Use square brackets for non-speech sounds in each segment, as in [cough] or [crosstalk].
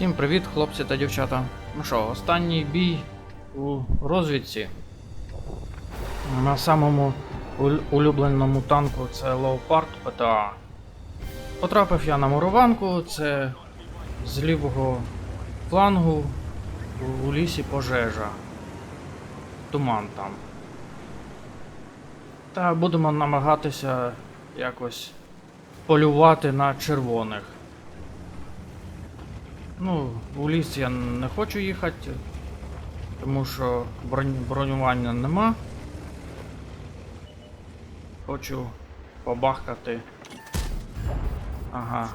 Всім привіт, хлопці та дівчата. Ну що, останній бій у розвідці. На самому улюбленому танку це Leopard ПТА. Потрапив я на мурованку, це з лівого флангу у лісі пожежа. Туман там. Та будемо намагатися якось полювати на червоних. Ну, у ліс я не хочу їхати, тому що бронювання нема. Хочу побахкати. Ага.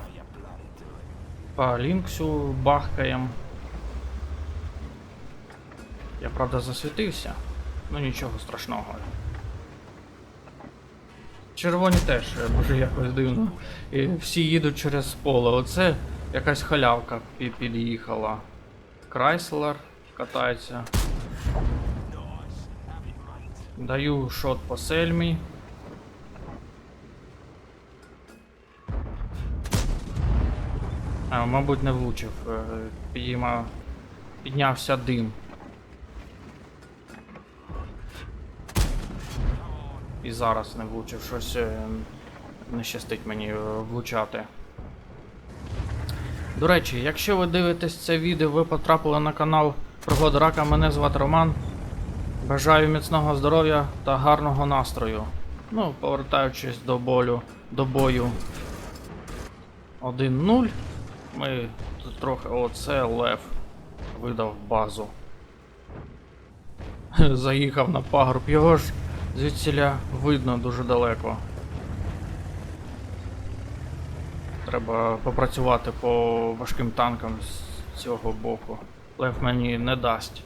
По лінксу бахкаєм. Я правда засвітився, ну нічого страшного. Червоні теж, може якось дивно. І всі їдуть через поле. Оце якась халявка під'їхала. Крайслер катається. Даю шот по сельмі. А, мабуть, не влучив. Е, Підійма... Піднявся дим. І зараз не влучив, щось е, не щастить мені е, влучати. До речі, якщо ви дивитесь це відео, ви потрапили на канал Пригоди Рака, мене звати Роман. Бажаю міцного здоров'я та гарного настрою. Ну, повертаючись до болю, до бою 1-0. Ми тут трохи. Оце Лев видав базу. Заїхав на пагорб. Його ж звідсіля видно дуже далеко. Треба попрацювати по важким танкам з цього боку. Лев мені не дасть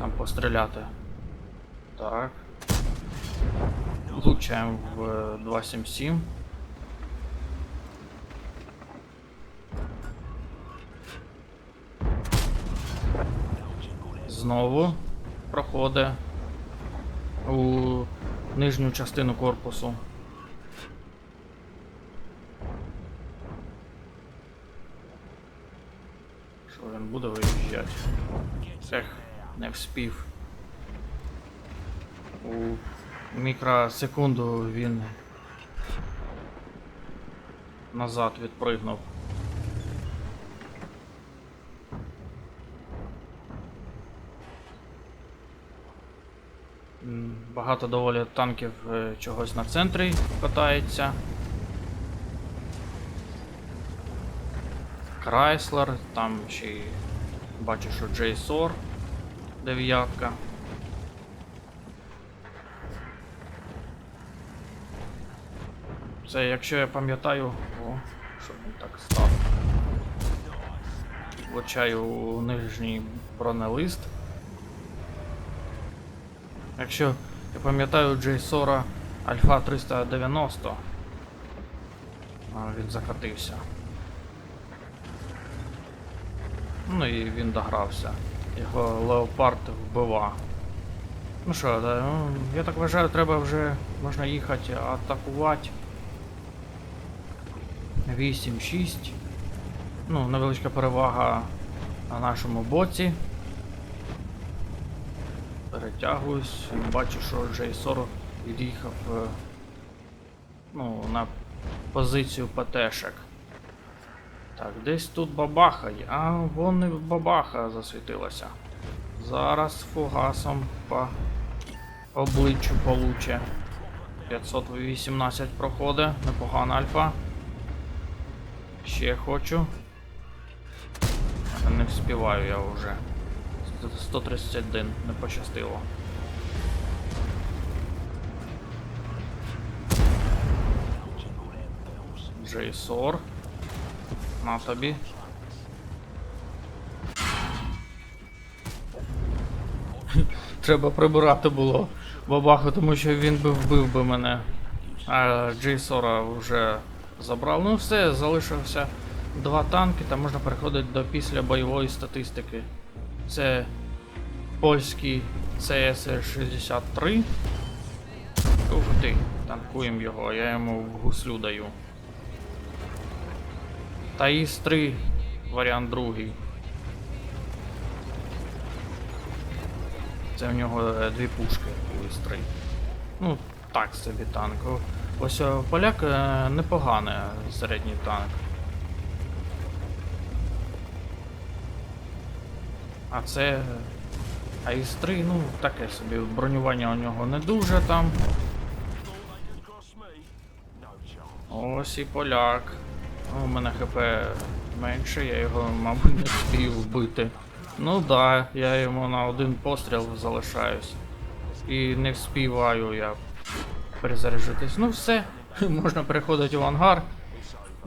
там постріляти. Так. Влучаємо в е, 277. Знову проходить у нижню частину корпусу. Буде виїжджати? Ех, не вспів. У мікросекунду він назад відпригнув. Багато доволі танків е, чогось на центрі катається. Крайслер, там ще бачу, що Джейсор дев'ятка. Це якщо я пам'ятаю. О, що він так став. Влучаю нижній бронелист. Якщо я пам'ятаю Джейсора Альфа 390. Він закатився. Ну і він догрався. Його леопард вбива. Ну що, ну, я так вважаю, треба вже можна їхати атакувати. 8-6. Ну, невеличка перевага на нашому боці. Перетягуюсь, бачу, що J40 від'їхав е, ну, на позицію ПТшек. Так, десь тут бабаха. А, вон і бабаха засвітилася. Зараз фугасом по обличчю получе. 518 проходить, непогана альфа. Ще хочу. Не вспіваю я вже. 131 не пощастило. Джейсор. На тобі. [laughs] Треба прибирати було бабаху, тому що він би вбив би мене. А Джейсора вже забрав. Ну все, залишився два танки, та можна переходити до після бойової статистики. Це польський CS-63. Ух ти, танкуємо його, я йому в гуслю даю. Та ІС-3 варіант другий. Це в нього е, дві пушки у С3. Ну, так собі танк. Ось е, поляк е, непоганий середній танк. А це. А ІС-3, ну, таке собі. Бронювання у нього не дуже там. Ось і поляк. Ну, У мене ХП менше, я його, мабуть, не встиг вбити. Ну да, я йому на один постріл залишаюсь. І не вспіваю я перезаряджитись. Ну все, [laughs] можна переходити в ангар.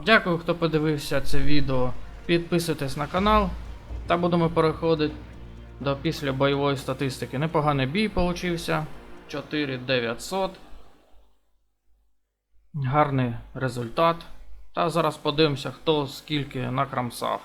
Дякую, хто подивився це відео. Підписуйтесь на канал. Та будемо переходити до після бойової статистики. Непоганий бій получився. 4900. Гарний результат. Та зараз подивимося, хто скільки накрамсав.